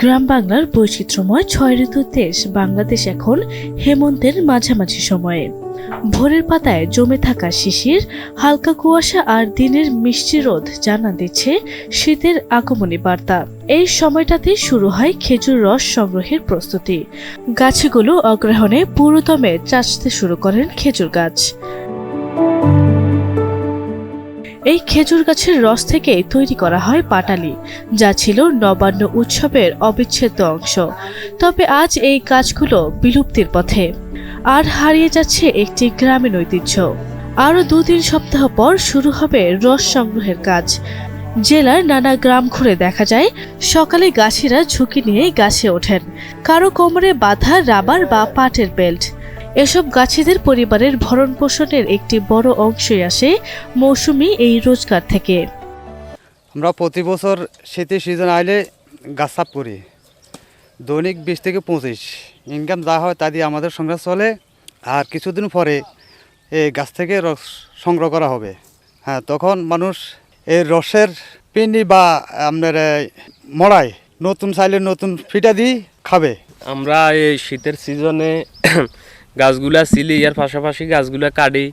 গ্রাম বাংলার বৈচিত্র্যময় ছয় ঋতুর দেশ বাংলাদেশ এখন হেমন্তের মাঝামাঝি সময়ে। ভোরের পাতায় জমে থাকা শিশির, হালকা কুয়াশা আর দিনের মিষ্টি রোদ জানা দিচ্ছে শীতের আগমনী বার্তা। এই সময়টাতে শুরু হয় খেজুর রস সংগ্রহের প্রস্তুতি। গাছগুলো অগ্রহণে পুরোদমে চাষতে শুরু করেন খেজুর গাছ। এই খেজুর গাছের রস থেকে তৈরি করা হয় পাটালি, যা ছিল নবান্ন উৎসবের অবিচ্ছেদ্য অংশ। তবে আজ এই গাছগুলো বিলুপ্তির পথে। আর হারিয়ে যাচ্ছে একটি গ্রামীণ ঐতিহ্য। আরও দু তিন সপ্তাহ পর শুরু হবে রস সংগ্রহের কাজ। জেলার নানা গ্রাম ঘুরে দেখা যায়, সকালে গাছিরা ঝুঁকি নিয়ে গাছে ওঠেন। কারও কোমরে বাঁধা রাবার বা পাটের বেল্ট। এসব গাছিদের পরিবারের ভরণ পোষণের একটি বড় অংশই আসে মৌসুমি এই রোজগার থেকে। আমরা প্রতি বছর শীতের সিজন আইলে গাছ সাফ করি। দৈনিক বিশ থেকে পঁচিশ ইনকাম যা হয় তা দিয়ে আমাদের সংসার চলে আর কিছুদিন পরে এই গাছ থেকে রস সংগ্রহ করা হবে। হ্যাঁ তখন মানুষ এই রসের পিন্ডি বা আপনার মড়াই নতুন চাইলে নতুন ফিটা দিয়ে খাবে। আমরা এই শীতের সিজনে গাছগুলা সিলি, এর পাশাপাশি গাছগুলা কাটি।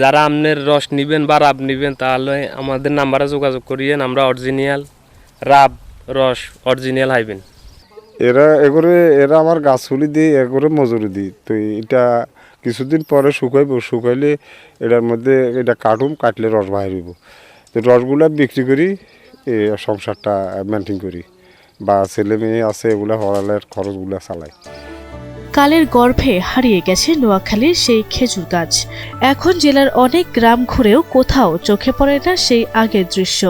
যারা আমনের রস নিবেন বা রাব নিবেন, তাহলে আমাদের নাম্বারে যোগাযোগ করিয়েন, আমরা অরিজিনাল রাব রস অরিজিনাল হাইবেন। এরা এগরে এরা আমার গাছগুলি দিয়ে এগরে মজুরি দিই। তো এটা কিছুদিন পরে শুকাইব, শুকাইলে এটার মধ্যে এটা কাটুম, কাটলে রস বাহিরিব তো রসগুলা বিক্রি করি, এ সংসারটা মেনটেন করি। বা ছেলে মেয়ে আছে, এগুলা হরালের খরচগুলা চালাই। কালের গর্ভে হারিয়ে গেছে নোয়াখালীর সেই খেজুর গাছ। এখন জেলার অনেক গ্রাম ঘুরেও কোথাও চোখে পড়ে না সেই আগের দৃশ্য।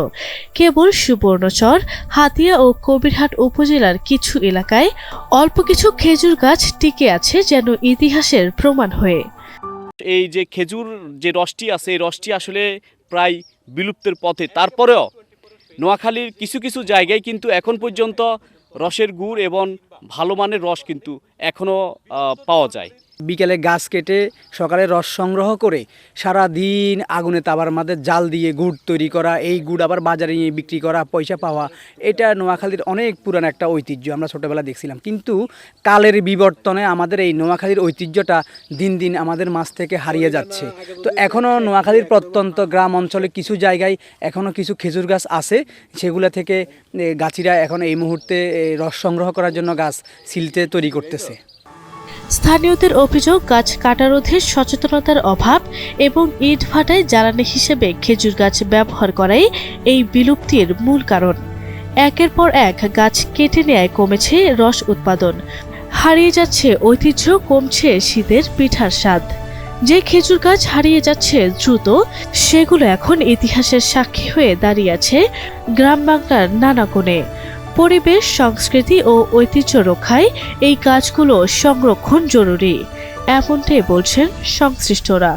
কেবল সুবর্ণচর, হাতিয়া ও কবিরহাট উপজেলার কিছু এলাকায় অল্প কিছু খেজুর গাছ টিকে আছে যেন ইতিহাসের প্রমাণ হয়ে। এই যে খেজুর যে রসটি আছে, এই রসটি আসলে প্রায় বিলুপ্তের পথে। তারপরেও নোয়াখালীর কিছু কিছু জায়গায় কিন্তু এখন পর্যন্ত রসের গুড় এবং ভালো মানের রস কিন্তু এখনও পাওয়া যায়। বিকেলে গাছ কেটে সকালে রস সংগ্রহ করে সারা দিন আগুনে তাবার মাঝে জাল দিয়ে গুড় তৈরি করা, এই গুড় আবার বাজারে নিয়ে বিক্রি করা, পয়সা পাওয়া, এটা নোয়াখালীর অনেক পুরান একটা ঐতিহ্য আমরা ছোটোবেলা দেখছিলাম। কিন্তু কালের বিবর্তনে আমাদের এই নোয়াখালীর ঐতিহ্যটা দিন দিন আমাদের মাছ থেকে হারিয়ে যাচ্ছে। তো এখনও নোয়াখালীর প্রত্যন্ত গ্রাম অঞ্চলে কিছু জায়গায় এখনও কিছু খেজুর গাছ আছে, সেগুলো থেকে গাছিরা এখন এই মুহূর্তে রস সংগ্রহ করার জন্য গাছ সিলতে তৈরি করতেছে। স্থানীয়দের অভিযোগ, গাছ কাটারোধে সচেতনতার অভাব এবং ইট ভাটায় জ্বালানি হিসেবে খেজুর গাছ ব্যবহার করাই এই বিলুপ্তির মূল কারণ। একের পর এক গাছ কেটে নেয় কমেছে রস উৎপাদন। হারিয়ে যাচ্ছে ঐতিহ্য, কমছে শীতের পিঠার স্বাদ। যে খেজুর গাছ হারিয়ে যাচ্ছে দ্রুত, সেগুলো এখন ইতিহাসের সাক্ষী হয়ে দাঁড়িয়ে আছে গ্রাম বাংলার নানা কোণে। পরিবেশ সংস্কৃতি ও ঐতিহ্য রক্ষায় এই কাজগুলো সংরক্ষণ জরুরি এমনটাই বলছেন সংশ্লিষ্টরা।